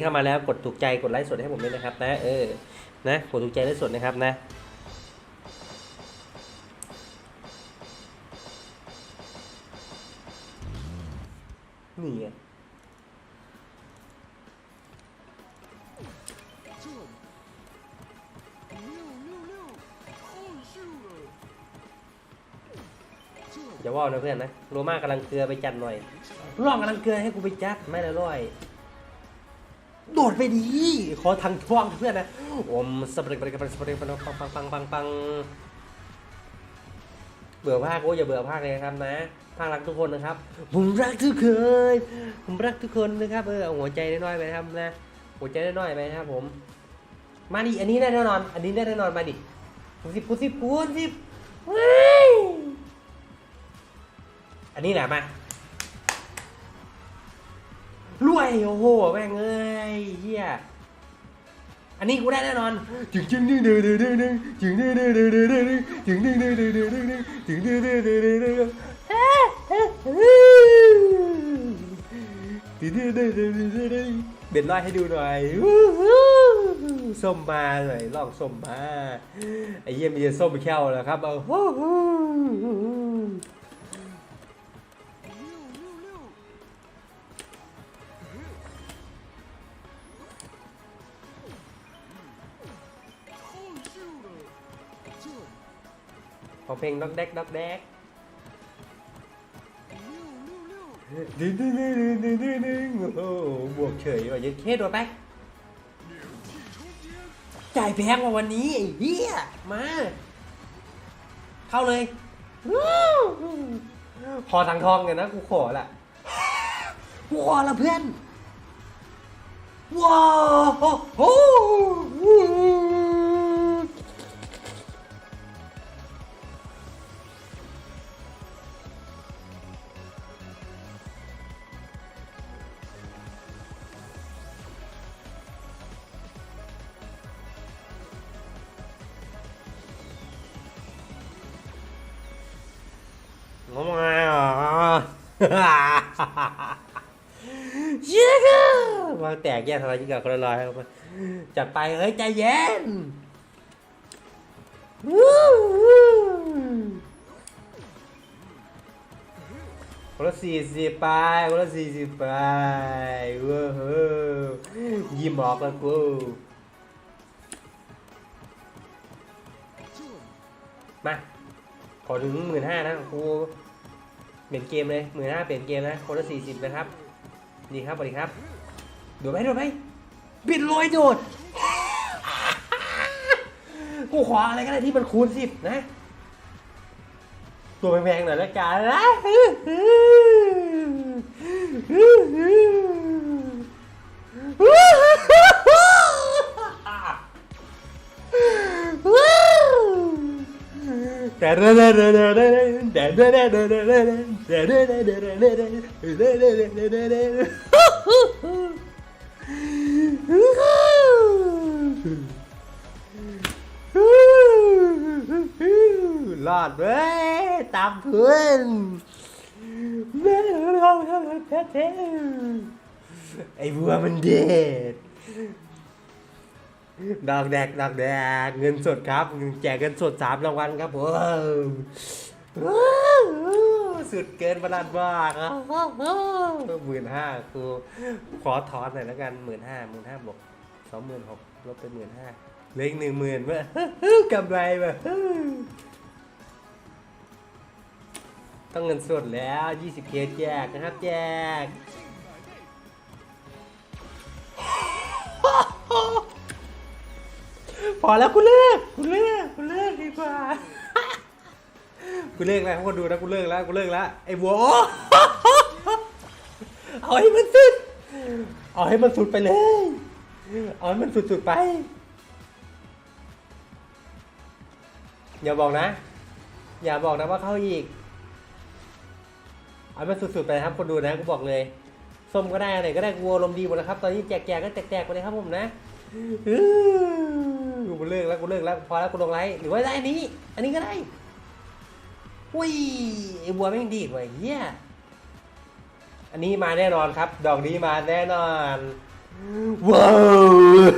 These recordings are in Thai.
ที่เข้ามาแล้วกดถูกใจกดไลค์สดให้ผมด้วยนะครับ นะเออนะกดถูกใจไลค์สดนะครับนะนี่อย่าว่านะเพื่อนนะ โรมากำลังเกลือไปจัดหน่อยร่องกำลังเกลือให้กูไปจัดไม่ละร้อย ดดไปดี ขอทางท่วงเพื่อนนะอมสเปรย์สเปรย์สเปรย์สเปรย์ปังปังปังปังปังปังเบื่อภาคโอ้อย่าเบื่อภาคเลยครับนะภาครักทุกคนนะครับ ผมรักทุกคนผมรักทุกคนนะครับเออหัวใจน้อยๆไปนะครับนะหัวใจน้อยๆไปนะครับผม มาดิอันนี้ได้แน่นอน อันนี้ได้แน่นอนมาดิพูดสิพูดสิพูดสิเว้ยอันนี้แหละมารวยโอ้โหแม่งเอ้ย อันนี้กูได้แน่นอนจึงจึงดึงดึงดึงดึงดึงจึงดึงดึงดึงดึงดึงดึงจึงดึงดึงดึงดึงดึงดึงจึงดึงดึงดึงดึงดึงดึงเบ็ดลอยให้ดูหน่อยส้มมาหน่อยลงกส้มมงไอ้เยี่ยมีส้มแค่วแล้งครับเอา อเพลงดักแดกดักแดกดึงดึงดึงดึงดึงดึงโอ้บวกเฉยว่ะยังเคโดนไปจ่ายแพงกว่าวันนี้ไอ้เหี้ยมา เข้าเลยพอทางทองกัยนะกูขอละกูขอละเพื่อนว้าว โอ้โหงงไงอะย้ก็วางแตกแยกทลายยิ่งกับคนละลอยครับจัดไปเฮ้ยใจเย็นวู้วู้คนละสี่สิบไปคนละสี่สิบไปเว้าวยิ้มออกแล้วกูมาขอถึงหมื่นห้านะครู เปลี่ยนเกมเลยหมื่นห้าเปลี่ยนเกมนะคนละสี่สิบนะครับดีครับสวัสดีครับโดดไหมโดดไหมบิดลอยโดดกูขออะไรก็ได้ที่มันคูณสิบนะ ตัวแพงๆหน่อยละกันนะรอดเว้ยตามเพื่อนแม่เราทำแท้ๆไอ้บัวมันเด็ดดอกแดกดอกแดกเงินสดครับ แจกเงินสดสามรางวัลครับผม สุดเกินประหลาดมากหมื่นห้าครูขอถอนหน่อยแล้วกันหมื่นห้าหมื่นห้าบวกสองหมื่นหกลบไปหมื่นห้าเหลืออีกหนึ่งหมื่นเว้ยกำไรเว้ยต้องเงินสดแล้วยี่สิบเคสแจกนะครับแจกพอแล้วกูเลิกกูเลิกกูเลิกดีกว่า กูเลิกแล้วทุกคนดูนะกูเลิกแล้วกูเลิกแล้วไอ้บัวเอาให้มันสุด เอาให้มันสุดไปเลย เอาให้มันสุดๆไป อย่าบอกนะ อย่าบอกนะว่าเข้าอีก เอาให้มันสุดๆไปนะครับคนดูนะกูบอกเลยส้มก็ได้อะไรก็ได้กูอารมดีหมดแล้วครับ ตอนนี้แจกๆก็แจกๆไปเลยครับผมนะฮือกูเลิกแล้วกูเลิกแล้วพอแล้วกูลงไลฟ์หรือว่าได้อันนี้ อันนี้ก็ได้ อุ้ยไอ้บัวแม่งดีดว่ะเฮียอันนี้มาแน่นอนครับ ดอกนี้มาแน่นอนว้าว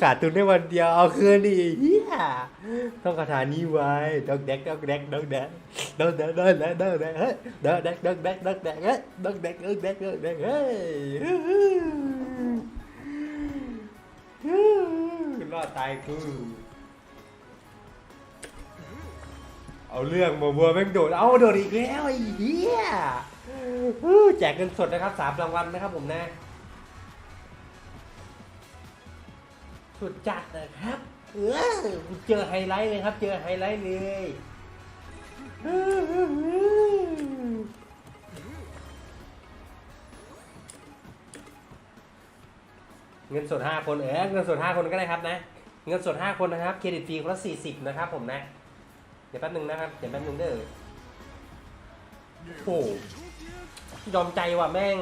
ขาดทุนได้วันเดียวเอาคืนดี ต้องคาถานี้ไว้ดอกแดกดอกแดกดอกแดกดอกแดกดอกแดกดอกแดกเฮ้ยดอกแดกดอกแดกดอกแดกเฮ้ยดอกแดกดอกแดกดอกแดกเฮ้ยรอดตายกูเอาเรื่องบัวบัวแม่งโดด เอาโดดอีกแล้วไอ้เหี้ยแจกเงินสดนะครับสามรางวัลนะครับผมนะ สุดจัดนะครับ เออเจอไฮไลท์เลยครับ เจอไฮไลท์เลยเงินสดห้าคนเออเงินสดห้าคนก็ได้ครับนะ เงินสดห้าคนนะครับ เครดิตฟรีคนละสี่สิบนะครับผมนะ เดี๋ยวแป๊บนึงนะครับ เดี๋ยวแป๊บนึงเด้อโอ้โหยอมใจว่ะแม่ง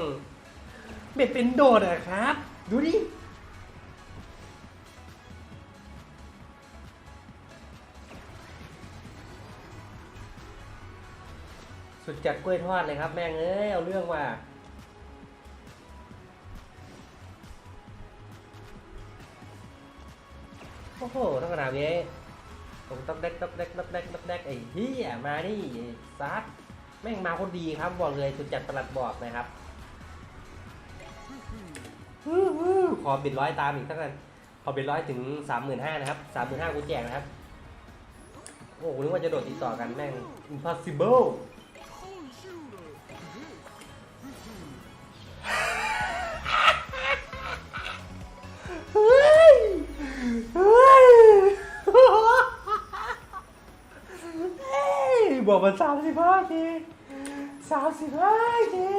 เบ็ดเป็นโดดอะครับ ดูดิ สุดจัดกล้วยทอดเลยครับ แม่งเอ้ยเอาเรื่องว่ะโอ้โหต้องขนาดนี้ผมต้องเด็กต้องเด็กต้องเด็กต้องเด็กไอ้เหี้ยมาดิไอ้ซัดแม่งมาคนดีครับบอกเลยสุดจัดประหลัดบอกนะครับฮู้ฮู้ขอบิดร้อยตามอีกสักกันขอบิดร้อยถึงสามหมื่นห้านะครับสามหมื่นห้ากูแจกนะครับ โอ้โหนึกว่าจะโดดติดต่อกันแม่ง impossible บอกมันสามสิบห้าทีสามสิบห้าที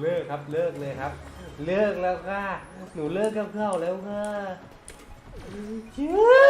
เลิกครับเลิกเลยครับ เลิกแล้วค่ะ หนูเลิกเข้าแล้วค่ะชื่อ